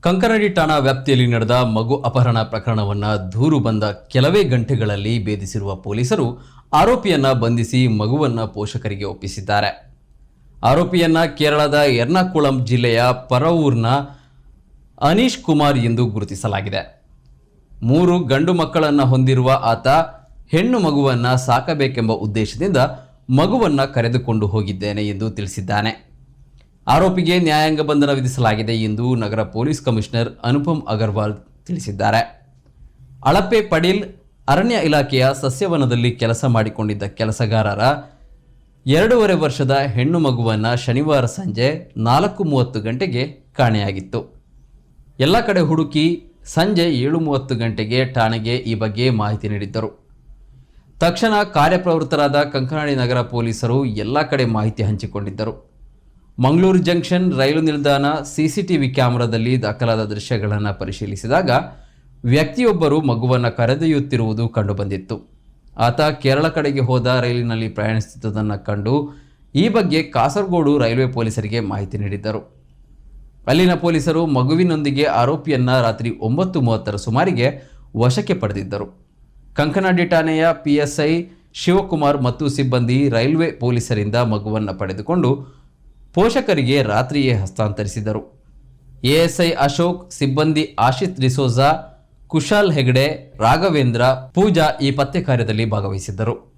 ಕಂಕನಡಿ ಠಾಣಾ ವ್ಯಾಪ್ತಿಯಲ್ಲಿ ನಡೆದ ಮಗು ಅಪಹರಣ ಪ್ರಕರಣವನ್ನ ದೂರು ಬಂದ ಕೆಲವೇ ಗಂಟೆಗಳಲ್ಲಿ ಭೇದಿಸಿರುವ ಪೊಲೀಸರು ಆರೋಪಿಯನ್ನ ಬಂಧಿಸಿ ಮಗುವನ್ನ ಪೋಷಕರಿಗೆ ಒಪ್ಪಿಸಿದ್ದಾರೆ. ಆರೋಪಿಯನ್ನ ಕೇರಳದ ಎರ್ನಾಕುಳಂ ಜಿಲ್ಲೆಯ ಪರವೂರ್ನ ಅನೀಶ್ ಕುಮಾರ್ ಎಂದು ಗುರುತಿಸಲಾಗಿದೆ. ಮೂರು ಗಂಡು ಮಕ್ಕಳನ್ನ ಹೊಂದಿರುವ ಆತ ಹೆಣ್ಣು ಮಗುವನ್ನ ಸಾಕಬೇಕೆಂಬ ಉದ್ದೇಶದಿಂದ ಮಗುವನ್ನ ಕರೆದುಕೊಂಡು ಹೋಗಿದ್ದೇನೆ ಎಂದು ತಿಳಿಸಿದ್ದಾನೆ. ಆರೋಪಿಗೆ ನ್ಯಾಯಾಂಗ ಬಂಧನ ವಿಧಿಸಲಾಗಿದೆ ಎಂದು ನಗರ ಪೊಲೀಸ್ ಕಮಿಷನರ್ ಅನುಪಮ್ ಅಗರ್ವಾಲ್ ತಿಳಿಸಿದ್ದಾರೆ. ಅಳಪೆ ಪಡೀಲ್ ಅರಣ್ಯ ಇಲಾಖೆಯ ಸಸ್ಯವನದಲ್ಲಿ ಕೆಲಸ ಮಾಡಿಕೊಂಡಿದ್ದ ಕೆಲಸಗಾರರ ಎರಡೂವರೆ ವರ್ಷದ ಹೆಣ್ಣು ಮಗುವನ್ನು ಶನಿವಾರ ಸಂಜೆ ನಾಲ್ಕು ಮೂವತ್ತು ಗಂಟೆಗೆ ಕಾಣೆಯಾಗಿತ್ತು. ಎಲ್ಲ ಕಡೆ ಹುಡುಕಿ ಸಂಜೆ ಏಳು ಮೂವತ್ತು ಗಂಟೆಗೆ ಠಾಣೆಗೆ ಈ ಬಗ್ಗೆ ಮಾಹಿತಿ ನೀಡಿದ್ದರು. ತಕ್ಷಣ ಕಾರ್ಯಪ್ರವೃತ್ತರಾದ ಕಂಕನಾಡಿ ನಗರ ಪೊಲೀಸರು ಎಲ್ಲ ಕಡೆ ಮಾಹಿತಿ ಹಂಚಿಕೊಂಡಿದ್ದರು. ಮಂಗಳೂರು ಜಂಕ್ಷನ್ ರೈಲು ನಿಲ್ದಾಣ ಸಿಸಿಟಿವಿ ಕ್ಯಾಮೆರಾದಲ್ಲಿ ದಾಖಲಾದ ದೃಶ್ಯಗಳನ್ನು ಪರಿಶೀಲಿಸಿದಾಗ ವ್ಯಕ್ತಿಯೊಬ್ಬರು ಮಗುವನ್ನು ಕರೆದೊಯ್ಯುತ್ತಿರುವುದು ಕಂಡುಬಂದಿತ್ತು. ಆತ ಕೇರಳ ಕಡೆಗೆ ಹೋದ ರೈಲಿನಲ್ಲಿ ಪ್ರಯಾಣಿಸುತ್ತಿದ್ದುದನ್ನು ಕಂಡು ಈ ಬಗ್ಗೆ ಕಾಸರಗೋಡು ರೈಲ್ವೆ ಪೊಲೀಸರಿಗೆ ಮಾಹಿತಿ ನೀಡಿದ್ದರು. ಅಲ್ಲಿನ ಪೊಲೀಸರು ಮಗುವಿನೊಂದಿಗೆ ಆರೋಪಿಯನ್ನ ರಾತ್ರಿ ಒಂಬತ್ತು ಮೂವತ್ತರ ಸುಮಾರಿಗೆ ವಶಕ್ಕೆ ಪಡೆದಿದ್ದರು. ಕಂಕನಾಡಿ ಠಾಣೆಯ ಪಿಎಸ್ಐ ಶಿವಕುಮಾರ್ ಮತ್ತು ಸಿಬ್ಬಂದಿ ರೈಲ್ವೆ ಪೊಲೀಸರಿಂದ ಮಗುವನ್ನು ಪಡೆದುಕೊಂಡು ಪೋಷಕರಿಗೆ ರಾತ್ರಿಯೇ ಹಸ್ತಾಂತರಿಸಿದರು. ಎಎಸ್ಐ ಅಶೋಕ್, ಸಿಬ್ಬಂದಿ ಆಶಿತ್ ಡಿಸೋಜಾ, ಕುಶಾಲ್ ಹೆಗಡೆ, ರಾಘವೇಂದ್ರ, ಪೂಜಾ ಈ ಪತ್ತೆ ಕಾರ್ಯದಲ್ಲಿ ಭಾಗವಹಿಸಿದ್ದರು.